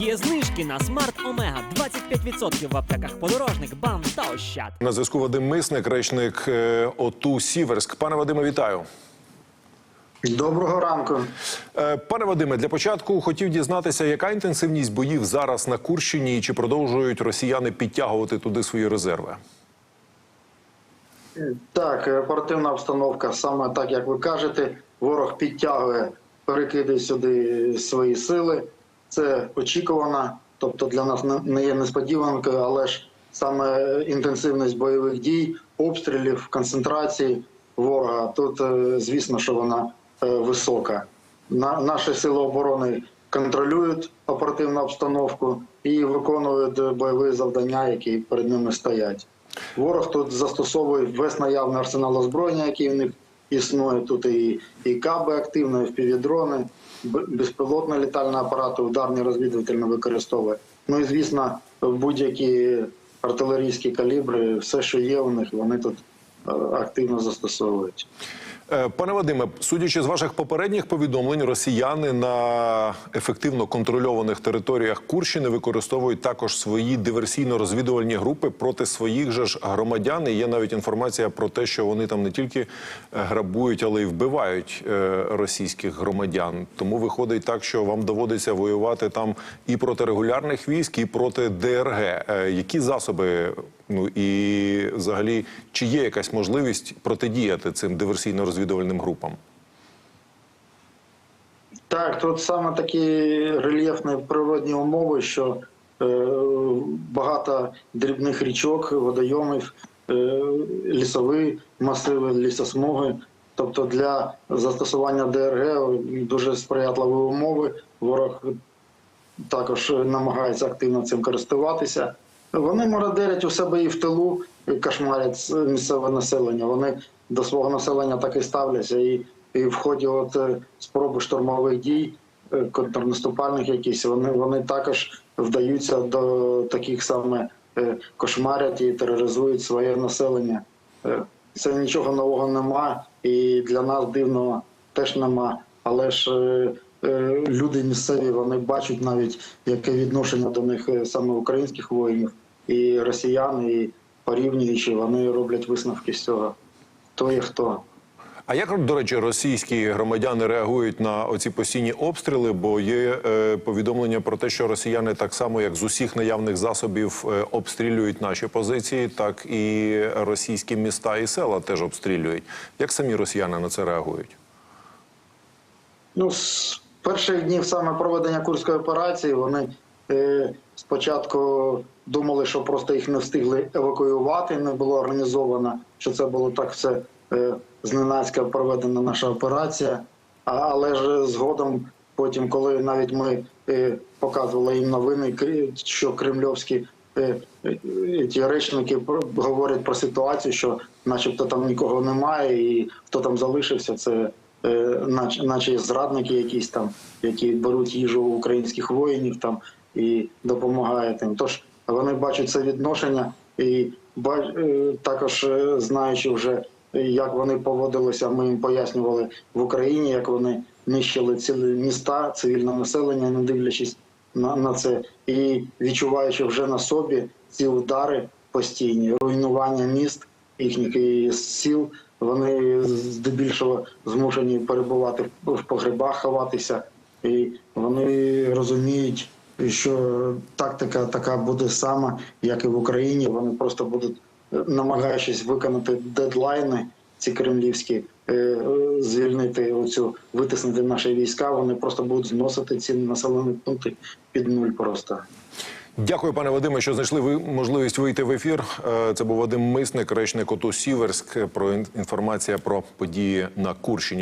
Є знижки на смарт Омега 25% в аптеках подорожник, бам та ощад. На зв'язку Вадим Мисник, речник е, ОТУ Сіверськ. Пане Вадиме, вітаю. Доброго ранку. Е, Пане Вадиме, для початку хотів дізнатися, яка інтенсивність боїв зараз на Курщині і чи продовжують росіяни підтягувати туди свої резерви? Так, е, оперативна обстановка саме так, як ви кажете. Ворог підтягує, перекидає сюди свої сили. Це очікувано, тобто для нас не- є несподіванкою, але ж саме інтенсивність бойових дій, обстрілів, концентрації ворога. Тут, е, звісно, що вона е, висока. На, наші сили оборони контролюють оперативну обстановку і виконують бойові завдання, які перед ними стоять. Ворог тут застосовує весь наявний арсенал озброєння, який в них існує. Тут і, і каби активно, і впівдрони, безпілотні літальні апарати, ударні розвідувальні використовує. Ну і звісно, будь-які артилерійські калібри, все, що є у них, вони тут активно застосовують. Е, Пане Вадиме, судячи з ваших попередніх повідомлень, росіяни на ефективно контрольованих територіях Курщини використовують також свої диверсійно-розвідувальні групи проти своїх же ж громадян. І є навіть інформація про те, що вони там не тільки е, грабують, але й вбивають е, російських громадян. Тому виходить так, що вам доводиться воювати там і проти регулярних військ, і проти ДРГ. Які засоби? Ну і взагалі, чи є якась можливість протидіяти цим диверсійно-розвідувальним групам? Так, тут саме такі рельєфні природні умови, що е, багато дрібних річок, водойомів, е, лісові масиви, лісосмуги. Тобто для застосування ДРГ дуже сприятливі умови. Ворог також намагається активно цим користуватися. Вони мародерять у себе і в тилу, кошмарять місцеве населення. Вони до свого населення так і ставляться. І, і в ході от е, спроби штурмових дій, е, контрнаступальних якісь, вони, вони також вдаються до таких саме е, кошмарять і тероризують своє населення. Це нічого нового нема, і для нас дивного теж нема. Але ж люди місцеві вони бачать навіть яке відношення до них саме українських воїнів і росіян, і порівнюючи, вони роблять висновки з цього. Хто є хто. А як до речі, російські громадяни реагують на оці постійні обстріли? Бо є е, повідомлення про те, що росіяни так само, як з усіх наявних засобів, е, обстрілюють наші позиції, так і російські міста і села теж обстрілюють. Як самі росіяни на це реагують? Ну, з перших днів саме проведення курської операції вони спочатку думали, що просто їх не встигли евакуювати, не було організовано, що це було так все е, зненацька проведена наша операція. Але ж згодом, потім, коли навіть ми е, показували їм новини, що кремльовські е, е, ті речники говорять про ситуацію, що начебто там нікого немає, і хто там залишився, це е, наче, зрадники якісь там, які беруть їжу українських воїнів там і допомагають їм. Тож вони бачать це відношення і е, також е, знаючи вже, як вони поводилися, ми їм пояснювали в Україні, як вони нищили цілі міста, цивільне населення, не дивлячись на, на це, і відчуваючи вже на собі ці удари постійні, руйнування міст їхніх і сіл. Вони здебільшого змушені перебувати в погребах, ховатися, і вони розуміють, що тактика така буде сама, як і в Україні. Вони просто будуть, е, намагаючись виконати дедлайни, ці кремлівські, е, е, звільнити оцю, витиснути наші війська. Вони просто будуть зносити ці населені пункти під нуль просто. Дякую, пане Вадиме, що знайшли ви можливість вийти в ефір. Це був Вадим Мисник, речник ОТУ Сіверськ. Про ін- інформація про події на Курщині.